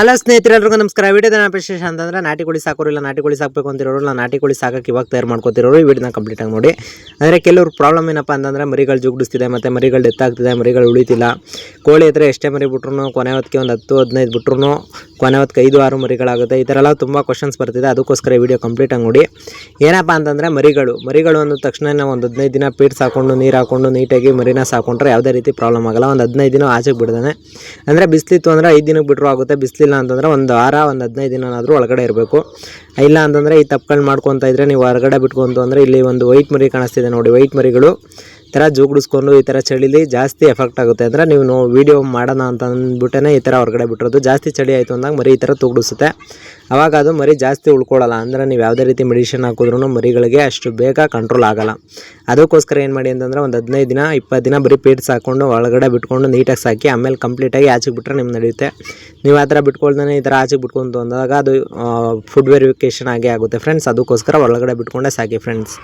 Hello ಸ್ನೇಹಿತರೆಲ್ರಿಗೂ ನಮಸ್ಕಾರ. ವಿಡಿಯೋದ ವಿಶೇಷ ಅಂತಂದ್ರೆ, ನಾಟಿ ಕೋಳಿ ಸಾಕೋರು ಇಲ್ಲ, ನಾಟಿ ಕೋಳಿ ಸಾಕಬೇಕು ಅಂತಿರೋರು ಇಲ್ಲ, ನಾಟಿ ಕೋಳಿ ಸಾಕಕ್ಕೆ ಇವಾಗ ತಯಾರು ಮಾಡ್ಕೋತಿರೋರು ಈ ವಿಡಿಯೋನ ಕಂಪ್ಲೀಟ್ ಆಗಿ ನೋಡಿ. ಅಂದರೆ ಕೆಲವರು ಪ್ರಾಬ್ಲಮ್ ಏನಪ್ಪ ಅಂತಂದ್ರೆ, ಮರಿಗಳು ಜುಗ್ಡಿಸ್ತಿದೆ, ಮತ್ತು ಮರಿಗಳು ಡೆತ್ ಆಗ್ತಿದೆ, ಮರಿಗಳು ಉಳಿತಿಲ್ಲ. ಕೋಳಿ ಹತ್ರ ಎಷ್ಟೇ ಮರಿ ಬಿಟ್ರು ಕೊನೆ ಹೊತ್ತಿಗೆ ಒಂದು ಹತ್ತು, ಹದಿನೈದು ಬಿಟ್ರು ಕೊನೆ ಐದು ಆರು ಮರಿಗಳಾಗುತ್ತೆ. ಈ ಥರ ಎಲ್ಲ ತುಂಬ ಕ್ವಶನ್ಸ್ ಬರ್ತಿದೆ. ಅದಕ್ಕೋಸ್ಕರ ವಿಡಿಯೋ ಕಂಪ್ಲೀಟ್ ಆಗಿ ನೋಡಿ. ಏನಪ್ಪ ಅಂತಂದರೆ ಮರಿಗಳು. ಮರಿಗಳು ಅಂದ ತಕ್ಷಣ ಒಂದು ಹದಿನೈದು ದಿನ ಪೀಟ್ ಸಾಕೊಂಡು, ನೀರು ಹಾಕೊಂಡು, ನೀಟಾಗಿ ಮರಿನ ಸಾಕೊಂಡ್ರೆ ಯಾವುದೇ ರೀತಿ ಪ್ರಾಬ್ಲಮ್ ಆಗಲ್ಲ. ಒಂದು ಹದಿನೈದು ದಿನ ಆಚೆಗೆ ಬಿಡ್ದಾನೆ. ಅಂದರೆ ಬಿಸಿಲಿತ್ತು ಅಂದರೆ ಐದು ದಿನಕ್ಕೆ ಬಿಟ್ಟರು ಆಗುತ್ತೆ. ಬಿಸಿಲಿಲ್ಲ ಅಂತಂದರೆ ಒಂದು ವಾರ, ಒಂದು ಹದಿನೈದು ದಿನನಾದರೂ ಒಳಗಡೆ ಇರಬೇಕು. ಇಲ್ಲ ಅಂತಂದರೆ ಈ ತಪ್ಪುಗಳು ಮಾಡ್ಕೊತಾ ಇದ್ರೆ ನೀವು ಹೊರಗಡೆ ಬಿಟ್ಕೊಂತು ಅಂದರೆ ಇಲ್ಲಿ ಒಂದು ವೈಟ್ ಮರಿ ಕಾಣಿಸ್ತಿದೆ ನೋಡಿ. ವೈಟ್ ಮರಿಗಳು ಥರ ಜೂಗುಡಿಸ್ಕೊಂಡು, ಈ ಥರ ಚಳಿಲಿ ಜಾಸ್ತಿ ಎಫೆಕ್ಟ್ ಆಗುತ್ತೆ ಅಂದರೆ ನೀವು ನೋ ವೀಡಿಯೋ ಮಾಡೋಣ ಅಂತ ಅಂದ್ಬಿಟ್ಟೇ ಈ ಥರ ಹೊರಗಡೆ ಬಿಟ್ಟಿರೋದು. ಜಾಸ್ತಿ ಚಳಿ ಆಯಿತು ಅಂದಾಗ ಮರಿ ಈ ಥರ ತೂಗುಡಿಸುತ್ತೆ. ಆವಾಗ ಅದು ಮರಿ ಜಾಸ್ತಿ ಉಳ್ಕೊಳ್ಳಲ್ಲ ಅಂದರೆ ನೀವು ಯಾವುದೇ ರೀತಿ ಮೆಡಿಷನ್ ಹಾಕಿದ್ರೂ ಮರಿಗಳಿಗೆ ಅಷ್ಟು ಬೇಗ ಕಂಟ್ರೋಲ್ ಆಗಲ್ಲ. ಅದಕ್ಕೋಸ್ಕರ ಏನು ಮಾಡಿ ಅಂತಂದರೆ ಒಂದು ಹದಿನೈದು ದಿನ, ಇಪ್ಪತ್ತು ದಿನ ಬರೀ ಪೇಟ್ಸ್ ಹಾಕ್ಕೊಂಡು ಒಳಗಡೆ ಬಿಟ್ಕೊಂಡು ನೀಟಾಗಿ ಸಾಕಿ, ಆಮೇಲೆ ಕಂಪ್ಲೀಟಾಗಿ ಆಚೆಗೆ ಬಿಟ್ಟರೆ ನಿಮ್ಗೆ ನಡೆಯುತ್ತೆ. ನೀವು ಆ ಥರ ಬಿಟ್ಕೊಳ್ದೇ ಈ ಥರ ಆಚೆಗೆ ಬಿಟ್ಕೊಂತು ಅಂದಾಗ ಅದು ಫುಡ್ ವೆರಿಫಿಕೇಷನ್ ಆಗೇ ಆಗುತ್ತೆ. ಫ್ರೆಂಡ್ಸ್ ಅದಕ್ಕೋಸ್ಕರ ಒಳಗಡೆ ಬಿಟ್ಕೊಂಡೆ ಸಾಕಿ ಫ್ರೆಂಡ್ಸ್